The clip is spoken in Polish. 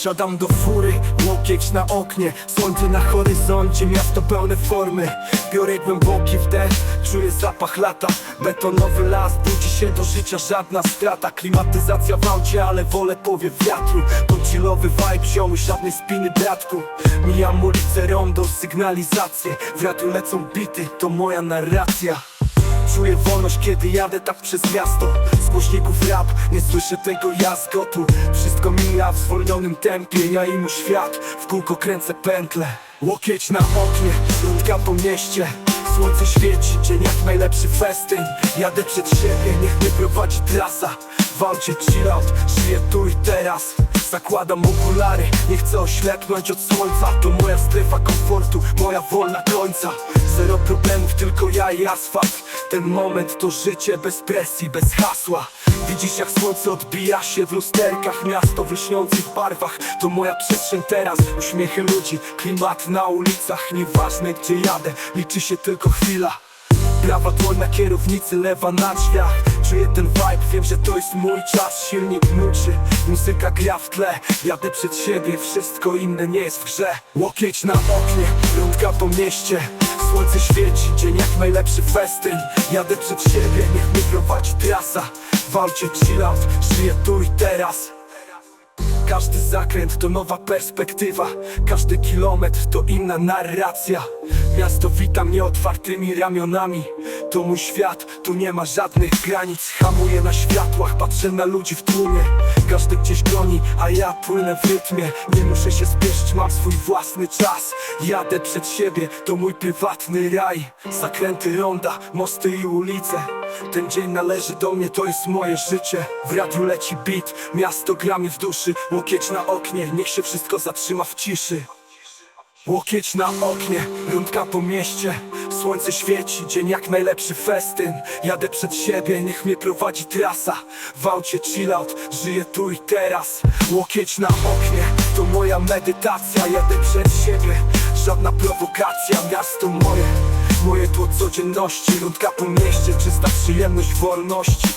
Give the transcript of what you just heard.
Wsiadam do fury, łokieć na oknie Słońce na horyzoncie, miasto pełne formy. Biorę głęboki wdech, czuję zapach lata. Betonowy las, budzi się do życia żadna strata. Klimatyzacja w aucie, ale wolę powiew wiatru. Podchillowy vibe, ziomy, żadnej spiny bratku. Mijam ulicę, rondo, sygnalizację W radiu lecą bity, to moja narracja Czuję wolność, kiedy jadę tak przez miasto. Z głośników rap, nie słyszę tego jaskotu Wszystko mija w zwolnionym tempie Ja i mój świat, w kółko kręcę pętle. Łokieć na oknie, rundka po mieście. Słońce świeci, dzień jak najlepszy festyn. Jadę przed siebie, niech mnie prowadzi trasa. W aucie chill out, żyję tu i teraz Zakładam okulary, nie chcę oślepnąć od słońca. To moja strefa komfortu, moja wolna końca. Zero problemów, tylko ja i asfalt. Ten moment to życie bez presji, bez hasła. Widzisz jak słońce odbija się w lusterkach Miasto w lśniących barwach. To moja przestrzeń teraz. Uśmiechy ludzi, klimat na ulicach. Nieważne gdzie jadę, liczy się tylko chwila. Prawa dłoń na kierownicy, lewa na drzwiach. Czuję ten wiem, że to jest mój czas Silnik mruczy, muzyka gra w tle. Jadę przed siebie, wszystko inne nie jest w grze. Łokieć na oknie, rundka po mieście. Słońce świeci, dzień jak najlepszy festyn. Jadę przed siebie, niech mnie prowadzi trasa. W aucie chill out, żyję tu i teraz. Każdy zakręt to nowa perspektywa. Każdy kilometr to inna narracja. Miasto wita mnie otwartymi ramionami To mój świat, tu nie ma żadnych granic. Hamuję na światłach, patrzę na ludzi w tłumie. Każdy gdzieś goni, a ja płynę w rytmie. Nie muszę się spieszyć, mam swój własny czas. Jadę przed siebie, to mój prywatny raj. Zakręty ronda, mosty i ulice. Ten dzień należy do mnie, to jest moje życie. W radiu leci beat, miasto gra w duszy. Łokieć na oknie, niech się wszystko zatrzyma w ciszy. Łokieć na oknie, rundka po mieście Słońce świeci, dzień jak najlepszy festyn. Jadę przed siebie, niech mnie prowadzi trasa. W aucie chill out, żyję tu i teraz. Łokieć na oknie, to moja medytacja. Jadę przed siebie, żadna prowokacja. Miasto moje, moje tło codzienności. Rundka po mieście, czysta przyjemność wolności